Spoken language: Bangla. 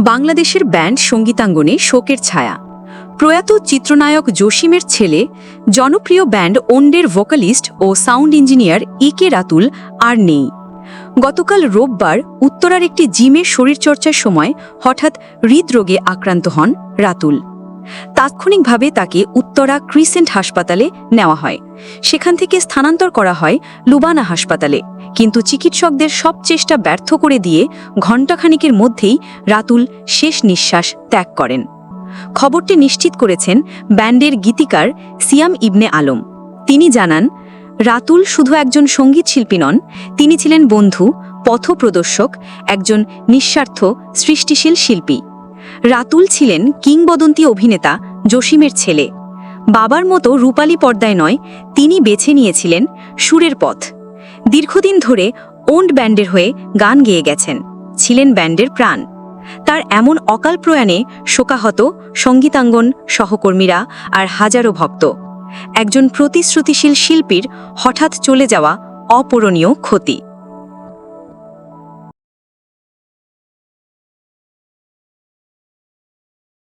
বাংলাদেশের ব্যান্ড সঙ্গীতাঙ্গনে শোকের ছায়া। প্রয়াত চিত্রনায়ক জসিমের ছেলে, জনপ্রিয় ব্যান্ড ওন্ডের ভোকালিস্ট ও sound engineer E K Ratul আর নেই। গতকাল রোববার উত্তরার একটি জিমের শরীরচর্চার সময় হঠাৎ হৃদরোগে আক্রান্ত হন রাতুল। তাৎক্ষণিকভাবে তাকে উত্তরা ক্রিসেন্ট হাসপাতালে নেওয়া হয়। সেখান থেকে স্থানান্তর করা হয় লুবানা হাসপাতালে। কিন্তু চিকিৎসকদের সব চেষ্টা ব্যর্থ করে দিয়ে ঘণ্টাখানিকের মধ্যেই রাতুল শেষ নিঃশ্বাস ত্যাগ করেন। খবরটি নিশ্চিত করেছেন ব্যান্ডের গীতিকার সিয়াম ইবনে আলম। তিনি জানান, রাতুল শুধু একজন সংগীত শিল্পী নন, তিনি ছিলেন বন্ধু, পথপ্রদর্শক, একজন নিঃস্বার্থ, সৃষ্টিশীল শিল্পী। রাতুল ছিলেন কিংবদন্তি অভিনেতা, জসিমের ছেলে। বাবার মতো রূপালী পর্দায় নয়, তিনি বেছে নিয়েছিলেন সুরের পথ। দীর্ঘদিন ধরে ওন্ড ব্যান্ডের হয়ে গান গেয়ে গেছেন, ছিলেন ব্যান্ডের প্রাণ। তার এমন অকাল প্রয়াণে শোকাহত সঙ্গীতাঙ্গন সহকর্মীরা আর হাজারো ভক্ত। একজন প্রতিশ্রুতিশীল শিল্পীর হঠাৎ চলে যাওয়া অপূরণীয় ক্ষতি।